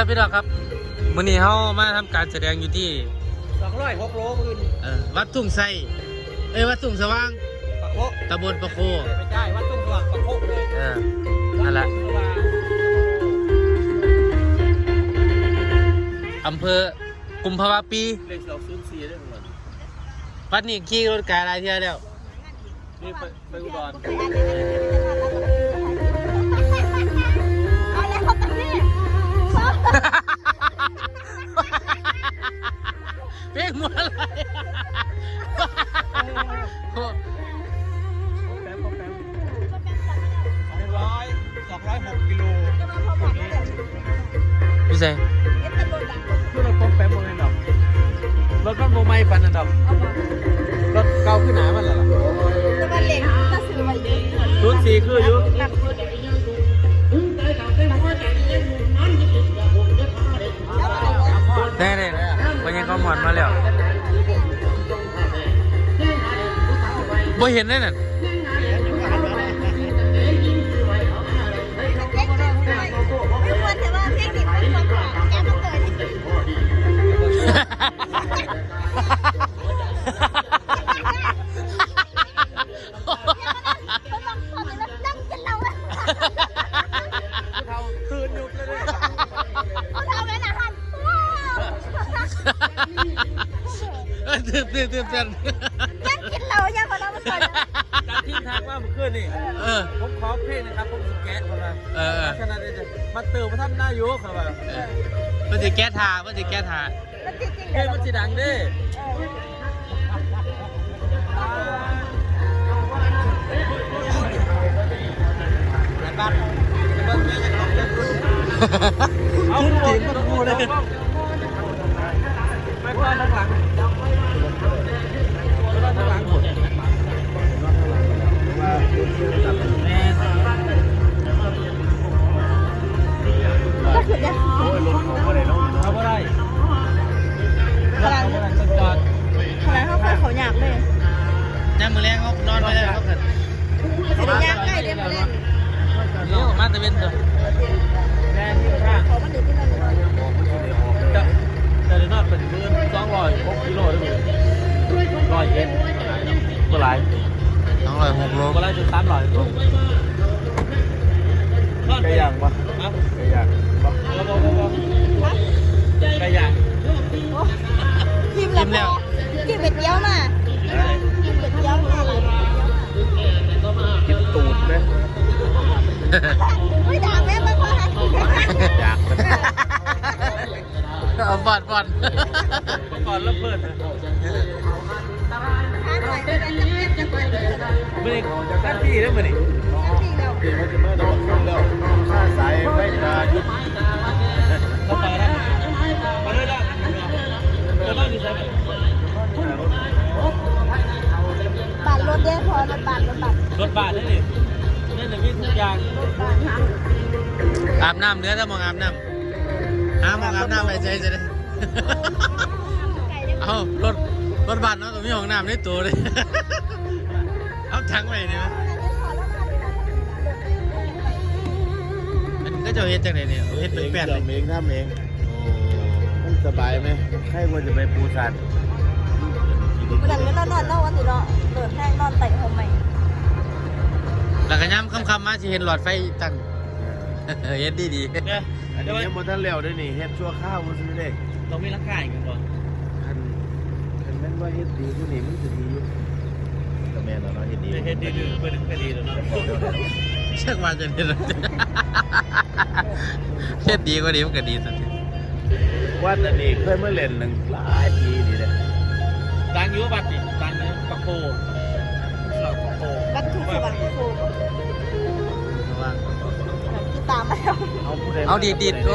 ครับพี่ดอกครับมื้อนี้เฮามาทำการแสดงอยู่ที่สองร้อยหกโลมื่นเอ่อวัดทุ่งไทรเอ้ยวัดทุ่งสว่างปะโคตำบลประโคไม่ใช่วัดตุ้งสว่างปะโคเลยเออนั่นแหละว่าอำเภอกุมภาวะปีเลขสองศูนย์สี่ได้หมดวัดนี้ขี่รถไกลหลายเที่ยวแล้วนี่ไปไปอุดร เพลงมัวอะไรโอ้แป๊บแป๊บสองร้อยสองร้อยหกกิโลพี่เซ่คือรถป๊อปแป๊บโมเมนต์ดอกรถมันโมไม่ปันนั่นดอกรถเก่าขึ้นหนามันเหรอล่ะจะมาเล็กจะซื้อมาเล็กศูนย์สี่คืออยู่ได้ได้ได้วันยัง ก็หมอนมาแล้วบ่เห็นเลยน่ะไม่ควรแต่ว่าเพียงติดไม่ควรก่อนแกต้องเกิดที่เขาต้องทำอะารที่ทางว่าเมื่อคืนนี่ เออ ผมขอเพลงนะครับ ผมสแกนเข้ามาเออเออฉะนั้นเนี่ยมาเติมมาท่านหน้ายุครับว่าเออมันจะแก้ทามันจะแก้ทาแล้วจริงเพลงมันสีดังเด้บ้านเบิ้งเนี่ยจะของเล่นเอาจริงก็พูดเลย กินแล้วกินเป็ดเดียวมากินเป็ดเดียวมาเลยกินตูดเลยไม่ด่าแม่ไม่พอหากินอยากมันเอาบอดบอดเมื่อก่อนเริ่มเปิดนะหาหน่อยจะเป็นจะเป็นจะเป็นจะเป็นไม่ได้ตั้งที่แล้วมันนี่จริงแล้วเดี๋ยวมันจะไม่โดนแล้วค่าสายไฟตายุบก็ไปแล้วมาเลยได้ รรถเด้พอรถบัตรรถบัตรรถบาทนี่นี่นี่หนึ่งวิทุกอย่างอาบน้ำเนื้อจะมองอาบน้ำหามองอาบน้ำไปใจจะได้ไก่เด้ เอารถรถบัสเนาะตัวมีห้องน้ำในตัวเลย เอาทั้งไปเนี่ยมันก็จะเฮ็ดจังไดเนี่ยเฮ็ดเป็นแป้นเลยเองทำเองโอ้มันสบายไหมใครว่าจะไปปูสันเมื่อนั้นไม่นอนนอนนอนวัน คำๆมาจะเห็นหลอดไฟตั้งเฮ็ดดีดีเนี่ยอันเดี๋ยวนี้ยังบ่ทันแล้วด้วยนี่เฮ็ดชั่วข้าวมันซื้อเด้ต้องมีราคาอีกก่อนคันคันแม่นว่าเฮ็ดดีที่นี่มันจะดีอยู่ก็แม่นแล้วเนาะเฮ็ดดีเฮ็ดดีดีเป็นคดีแล้วเนาะๆเชื่อว่าจะเฮ็ดเฮ็ดดีกว่านี้มันก็ดีสุดวัดอันนี้เคยมาเล่นหนึ่งหลายปีนี่แหละดังอยู่บัตรนี่ดังอยู่ปักโคเราปักโคบัตรทุก เอาผู้ใดเอาดีดีๆดู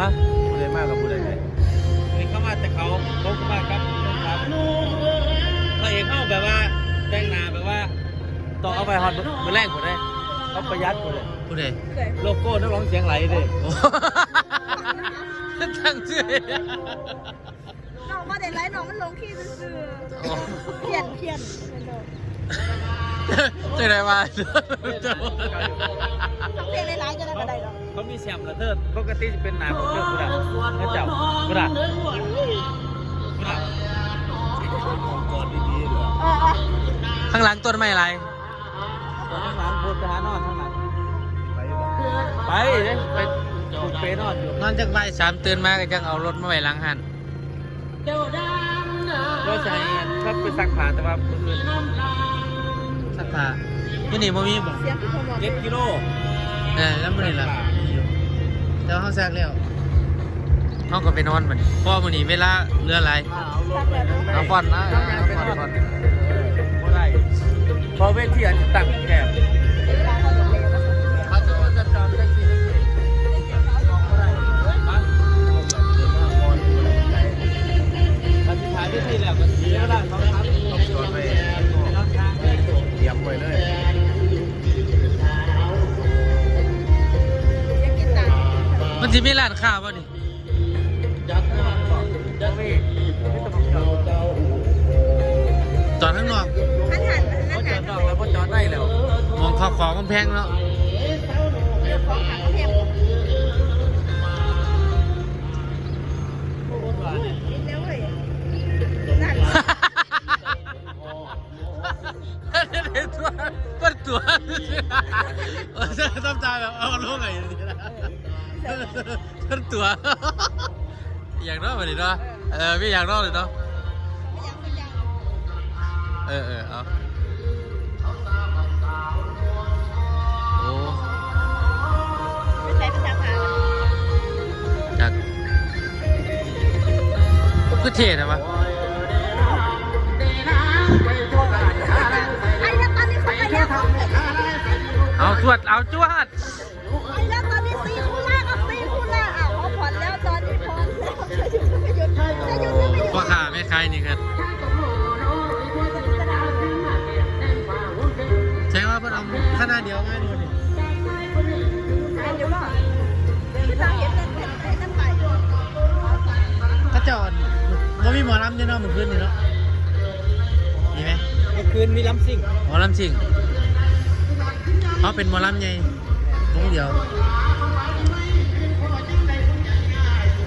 ฮะผู้ใดมากกับผู้ใดไงนี่เข้ามาแต่เขาลงมาครับครับพระเอกเข้าแบบว่าแต่งหน้าแบบว่าต้องเอาไปฮอตมือแรกหมดเลยเขาประหยัดหมดเลยผู้ใดโลโก้นักร้องเสียงไหลเลยโอ้ตั้งชื่อน้องมาได้ไรน้องมันลงขี้ซื่อโอ้ๆเพี้ยนเพี้ยนจะได้มาทั้งเพลงในไลน์จะได้กระไดหรอก เขามีแซมแล้วเด้อปกติจะเป็นหนาของเจ้ากูด่ะแล้วเจ้ากูด่ะกูด่ะก่อนดีๆเหรอเออเออข้างหลังต้นไม้อะไรตัวข้างหลังพูดไปหานอนข้างหลังไปบ่ไปเลยไปผูกเปนอนอยู่นอนจากบ่ายสามตื่นมาก็จังเอารถมาไว้หลังหันก็จะให้ครับไปซักผ้าแต่ว่าเมื่อคืนสักผ้าที่นี่บ่มีบ่เสียงคือผมบอกเจ็ดกิโลเออแล้วมื้อนี้ล่ะมีอยู่ แต่ว่าเฮาซักแล้วเฮาก็ไปนอนบัดนี้เพราะว่ามื้อนี้เวลาเหลือหลายฟังแล้วเนอะเอาฟอนนะเอาฟอนฟอนบ่ได้เพอเวทีอาจจะตั้งแคบ ร้านค้าบ่นี่จะมีไม่ต้องจอดจอดข้างนอกขันหันเพขันราะจหัอนดนอกแล้วเพราะจอดได้แล้ว มองขอบของมันแพงเนาะเดี๋ยวของหักก็เพียงเร็วเว้ยนั่นตัวก็ตัวต้องตายแบบเอาลูกไง นี่นะต้นตัว อย่างน้อยมาดิเนาะเออไม่อย่างน้อยเลยเนาะเออเออเอาโอ้ไม่ใช่ป็นชาพาจากก็เท่นะวะเอาจวด เอาจวด ไม่หยุดพ่อขาไม่คล้ายนี่ครับใช่ว่าเพิ่นเอาขนาดเดียวง่ายดูนี่เดี๋ยวก่อนคือทางเห็นนั่นเห็นนั่นไปถ้าเจอดมันมีหมอลำเนี่ยเนาะเหมือนคืนนี่เนาะมีไหมเมื่อคืนมีล้ำซิ่งหมอลำจริงเขาเป็นหมอลำไงตรงเดียว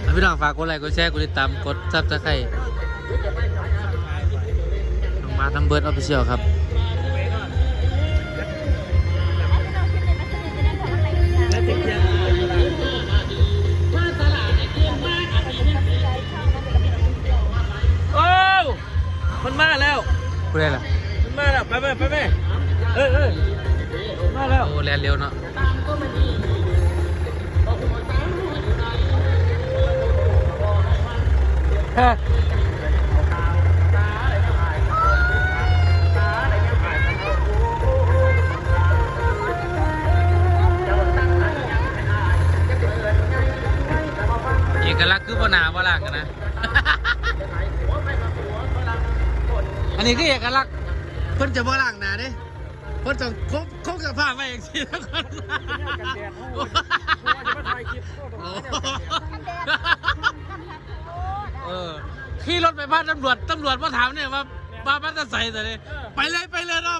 เอาพี่น้องฝากกดไลค์กดแชร์กดติดตามกดซับสไครต์ ลงมาทำเบิร์ดออฟฟิเชียลครับและติดเทียนโอ้มันมาแล้วพูดได้ล่ะมันมาแล้ว ไปไปไปไปเอ้ยเอ้ยมาแล้ว โอ้แลนเร็วเนาะเคือบ่หนาบ่ล่างกันนะ อันนี้คือเอกลักษณ์เพิ่นจะบ่ล่างหนาเด้เพิ่นต้องคงคงสภาพไว้อย่างนี้ทุกคนโอ้เออขี่รถไปบ้านตำรวจตำรวจมาถามเนี่ยว่าบ้านบ้านจะใส่แต่เนี่ยไปเลยไปเลยเนาะ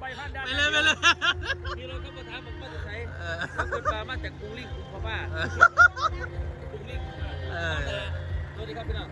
ไปพันดาไปเลยไปเลยนี่เราก็มาถามบอกว่าจะใช้เออคุณปลามาจากกรุงลิงกรุงพม่าเออกรุงลิงเออ สวัสดีครับพี่น้อง